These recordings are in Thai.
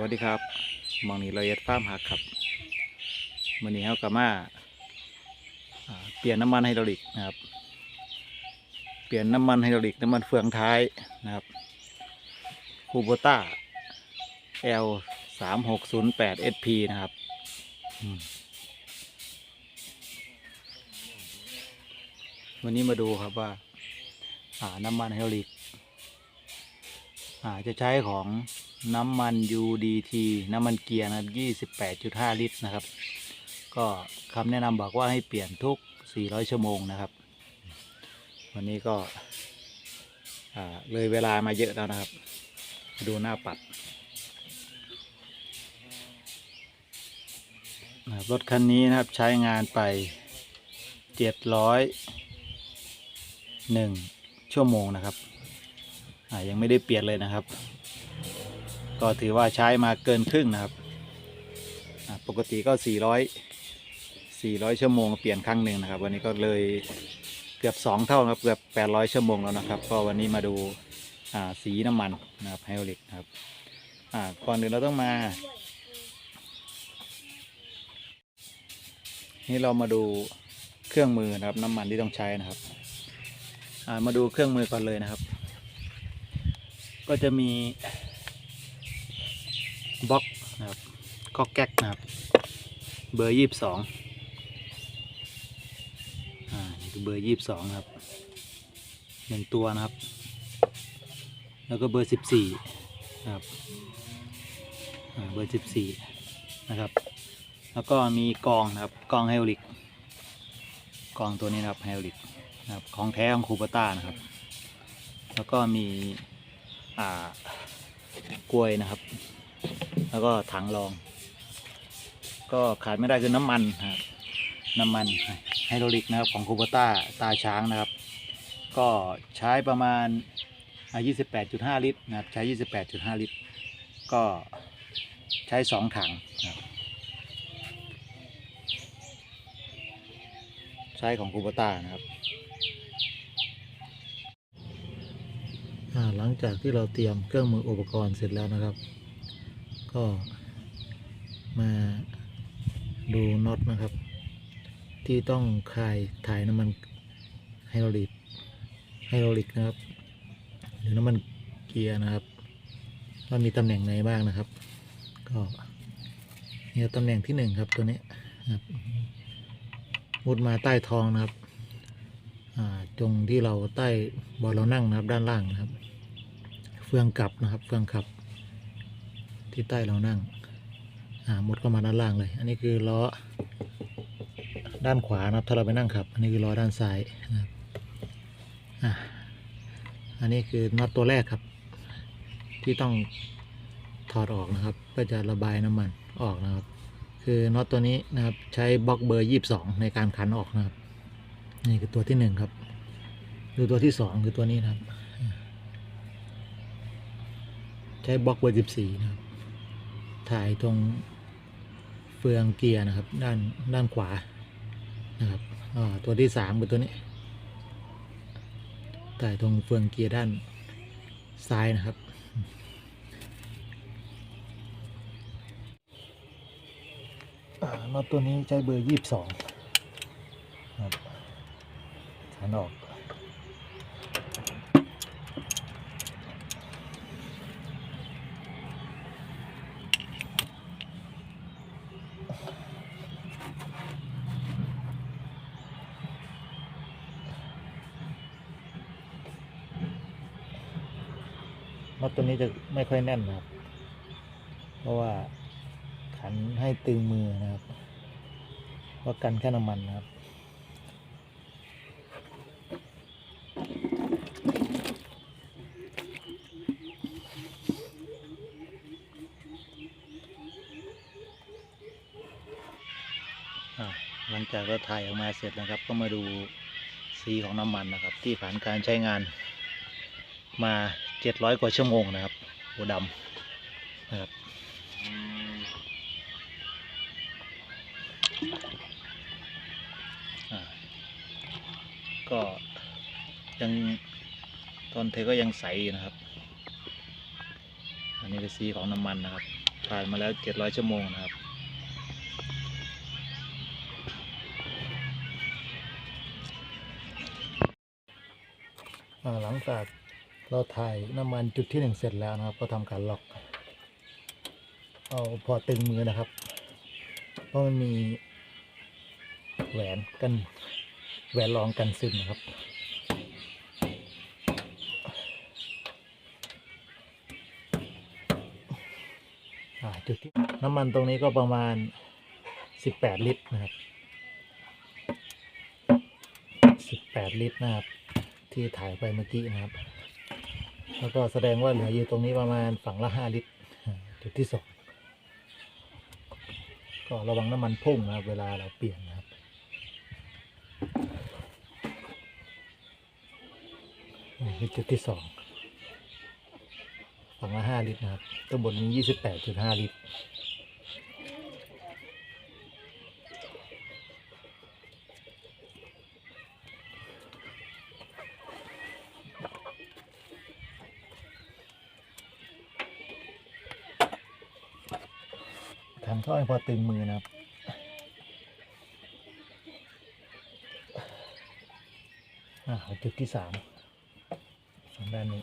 วัสดีครับมองนี้เราเอ็ดฟาร์มหักครับวันนี้เขากลับมาเปลี่ยนน้ำมันไฮดรอลิกนะครับ เปลี่ยนน้ำมันไฮดรอลิกน้ำมันเฟืองท้ายนะครับคูโบต้า L สามหกศูนย์แปด SP นะครับวันนี้มาดูครับว่าอ่าน้ำมันไฮดรอลิก จะใช้ของน้ำมัน UDT น้ำมันเกียร์นะครับ28.5 ลิตรนะครับ ก็คำแนะนำบอกว่าให้เปลี่ยนทุก 400 ชั่วโมงนะครับ วันนี้ก็เลยเวลามาเยอะแล้วนะครับ ดูหน้าปัดรถคันนี้นะครับใช้งานไป 701 ชั่วโมงนะครับ ยังไม่ได้เปลี่ยนเลยนะครับ ก็ถือว่าใช้มาเกินครึ่งนะครับ ปกติก็ 400 400 ชั่วโมงเปลี่ยนครั้งหนึ่งนะครับ วันนี้ก็เลยเกือบ 2 เท่านะครับ เกือบ 800 ชั่วโมงแล้วนะครับ ก็วันนี้มาดูาสีน้ำมันนะครับไฮโอลิกนะครับอ่าก่อนอื่นเราต้องมานี่เรามาดูเครื่องมือนะครับน้ำมันที่ต้องใช้นะครับามาดูเครื่องมือก่อนเลยนะครับ ก็จะมีบล็อกนะครับก็แก๊กนะครับ เบอร์ยี่สิบสองอ่านี่คือเบอร์ยี่สิบสองครับหนึ่งตัวนะครับ แล้วก็เบอร์สิบสี่นะครับเบอร์สิบสี่นะครับ แล้วก็มีกองนะครับกองไฮโอลิกกองตัวนี้นะครับไฮโอลิกนะครับของแท้ของคูปต้านะครับ แล้วก็มี อ่ากล้วยนะครับ แล้วก็ถังรอง ก็ขาดไม่ได้คือน้ำมันนะครับน้ำมันไฮโดรลิกนะครับของคูโบต้าตาช้างนะครับ ก็ใช้ประมาณอ่า28.5 ลิตรนะครับ ใช้ 28.5 ลิตร ก็ใช้ 2 ถังนะครับใช้ของคูโบต้านะครับ อ่า หลังจากที่เราเตรียมเครื่องมืออุปกรณ์เสร็จแล้วนะครับ ก็มาดูน็อตนะครับ ที่ต้องคลายถ่ายน้ำมันไฮโดรลิกไฮโดรลิกนะครับ หรือน้ำมันเกียร์นะครับว่ามีตำแหน่งไหนบ้างนะครับ ก็เนี่ยตำแหน่งที่หนึ่งครับตัวนี้นะครับมุดมาใต้ท้องนะครับ ตรงที่เราใต้บอลเรานั่งนะครับด้านล่างนะครับ เฟืองกลับนะครับ เฟืองขับ ที่ใต้เรานั่งอ่ามุดเข้ามาด้านล่างเลย อันนี้คือล้อด้านขวานะครับ ถ้าเราไปนั่งขับ อันนี้คือล้อด้านซ้ายนะครับอ,อันนี้คือน็อตตัวแรกครับ ที่ต้องถอดออกนะครับ เพื่อจะระบายน้ำมันออกนะครับ คือน็อตตัวนี้นะครับใช้บล็อกเบอร์ 22 ในการขันออกนะครับ นี่คือตัวที่หนึ่งครับ ดูตัวที่สองคือตัวนี้นะครับ ใช้บล็อกเบอร์สิบสี่นะครับ ถ่ายตรงเฟืองเกียร์นะครับ ด้านด้านขวานะครับอตัวที่สามคือตัวนี้ ถ่ายตรงเฟืองเกียร์ด้านซ้ายนะครับน็อตตัวนี้ใช้เบอร์ยี่สิบสองครับ ขันออกน็อตตัวนี้จะไม่ค่อยแน่นนะครับ เพราะว่าขันให้ตึงมือนะครับว่ากันแค่น้ำมันนะครับ อ่า หลังจากเราถ่ายออกมาเสร็จนะครับ ก็มาดูสีของน้ำมันนะครับ ที่ผ่านการใช้งานมา700กว่าชั่วโมงนะครับโอดำนะครับก็ยังตอนเธอก็ยังใส่นะครับ อันนี้คือสีของน้ำมันนะครับ ผ่านมาแล้วเจ็ดร้อยชั่วโมงนะครับ หลังจากเราถ่ายน้ำมันจุดที่หนึ่งเสร็จแล้วนะครับ ก็ทำการล็อก เอาพอตึงมือนะครับ เพราะมันมีแหวนกันแหวนรองกันซึมนะครับจุดที่น้ำมันตรงนี้ก็ประมาณ 18 ลิตรนะครับ 18 ลิตรนะครับ ที่ถ่ายไปเมื่อกี้นะครับ แล้วก็แสดงว่าเหลืออยู่ตรงนี้ประมาณฝั่งละ5ลิตรจุดที่สองก็ระวังน้ำมันพุ่งนะครับเวลาเราเปลี่ยนนะครับ นี่จุดที่สองฝั่งละ5ลิตรนะครับตัวบนนี้28.5ลิตรทำเข้าให้พอตึงมือนะครับอ่าจุดที่สามสองด้านนี้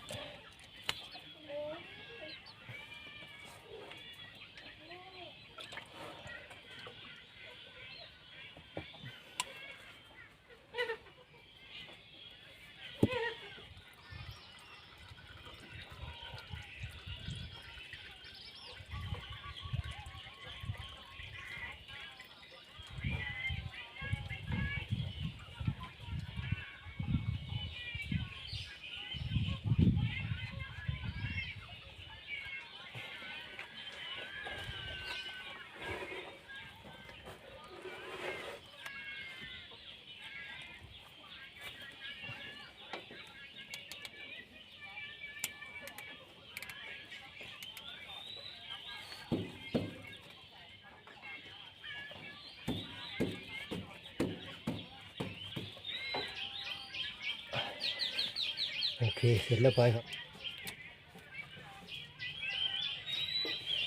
โอเค เสร็จเรียบร้อยครับ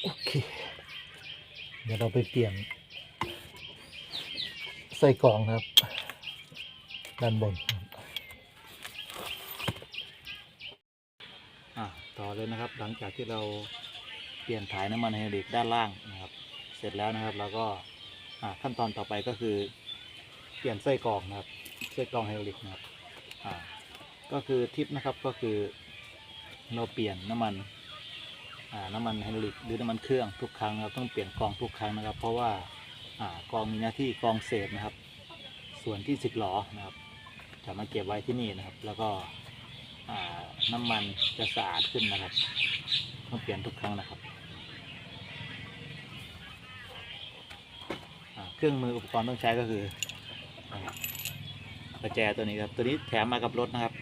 โอเค เดี๋ยวเราไปเปลี่ยนไส้กรองครับ ด้านบนอะต่อเลยนะครับ หลังจากที่เราเปลี่ยนถ่ายน้ำมันไฮดรอลิกด้านล่างนะครับ เสร็จแล้วนะครับแล้วก็อะขั้นตอนต่อไปก็คือ เปลี่ยนไส้กรองนะครับไส้กรองไฮดรอลิกนะครับอ่า ก็คือทิปนะครับก็คือเราเปลี่ยนน้ำมันน้ำมันไฮดรอลิกหรือน้ำมันเครื่องทุกครั้งนะครับต้องเปลี่ยนกองทุกครั้งนะครับ เพราะว่ากองมีหน้าที่กองเศษนะครับ ส่วนที่สิบล้อนะครับจะมาเก็บไว้ที่นี่นะครับ แล้วก็น้ำมันจะสะอาดขึ้นนะครับ ต้องเปลี่ยนทุกครั้งนะครับเครื่องมืออุปกรณ์ต้องใช้ก็คือประแจตัวนี้ครับ ตัวนี้แถมมากับรถนะครับ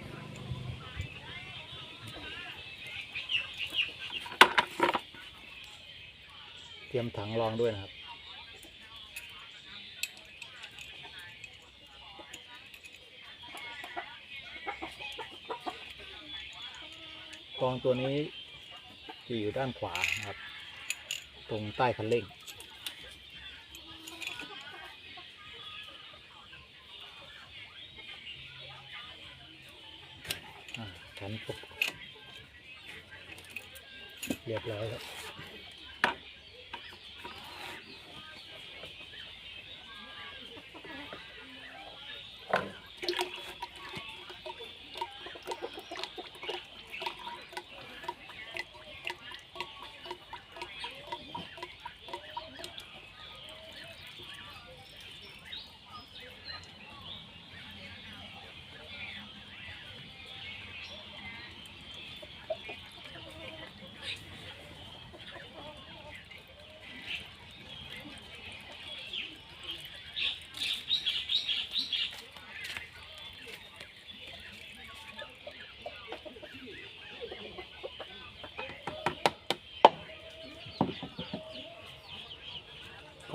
ตรียมถังรองด้วยนะครับ กองตัวนี้จะอยู่ด้านขวานะครับ ตรงใต้คันเร่งอ่าขันปกเรียบร้อยแล้ว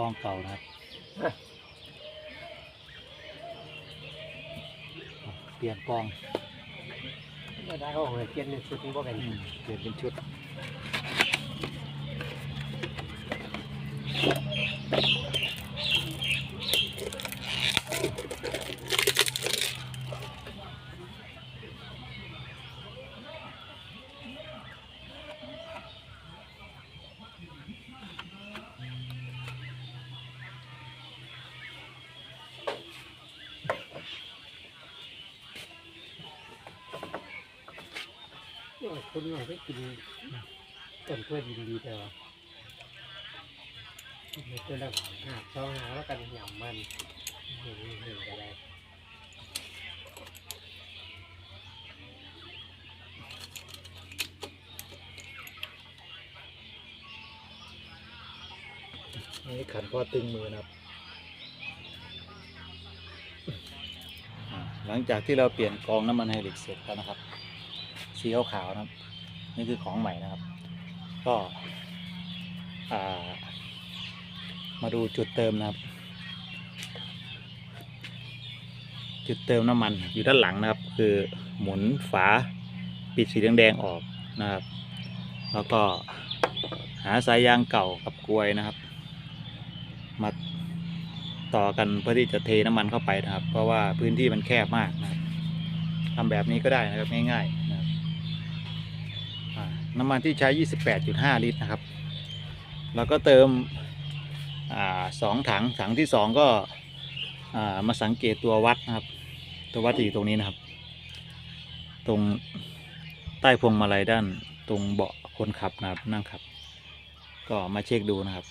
องเก่านะครับอะเปลี่ยนกองไม่ได้ก็เหยเกียนหนึ่งชุดนี้บ่เป็นอืมเปลี่ยนเป็นชุด คนหน่อยได้กินต้นกล้วยดีๆแต่ว่าเจอแล้วหาบช่องหาแล้วกันหยำมันเห็นเห็นอะไรนี่ขันข้อตึงมือนะครับหลังจากที่เราเปลี่ยนกองน้ำมันไฮดริกเสร็จแล้วนะครับ สีขาวๆนะครับ นี่คือของใหม่นะครับ ก็มาดูจุดเติมนะครับ จุดเติมน้ำมันอยู่ด้านหลังนะครับ คือหมุนฝาปิดสีแดงๆออกนะครับ แล้วก็หาสายยางเก่ากับกลวยนะครับ มาต่อกันเพื่อที่จะเทน้ำมันเข้าไปนะครับ เพราะว่าพื้นที่มันแคบมากนะครับทำแบบนี้ก็ได้นะครับง่ายๆ น้ำมันที่ใช้ 28.5 ลิตรนะครับ แล้วก็เติมอสองถังถังที่สองก็ามาสังเกตตัววัดนะครับ ตัววัดจะอยู่ตรงนี้นะครับ ตรงใต้พวงมาลัยด้านตรงเบาะคนขับนะครับนั่งขับ ก็มาเช็คดูนะครับ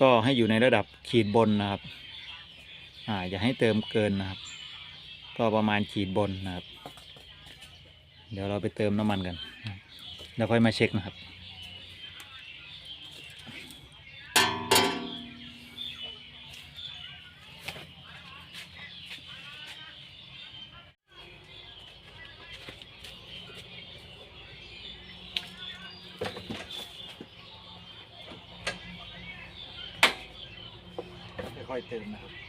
ก็ให้อยู่ในระดับขีดบนนะครับอ่าอย่าให้เติมเกินนะครับ ก็ประมาณขีดบนนะครับ เดี๋ยวเราไปเติมน้ำมันกัน แล้วค่อยมาเช็คนะครับ ค่อยๆเติมนะครับ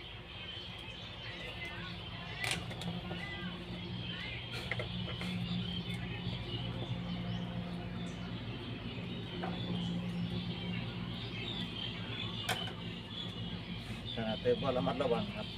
ระมัดระวังครับ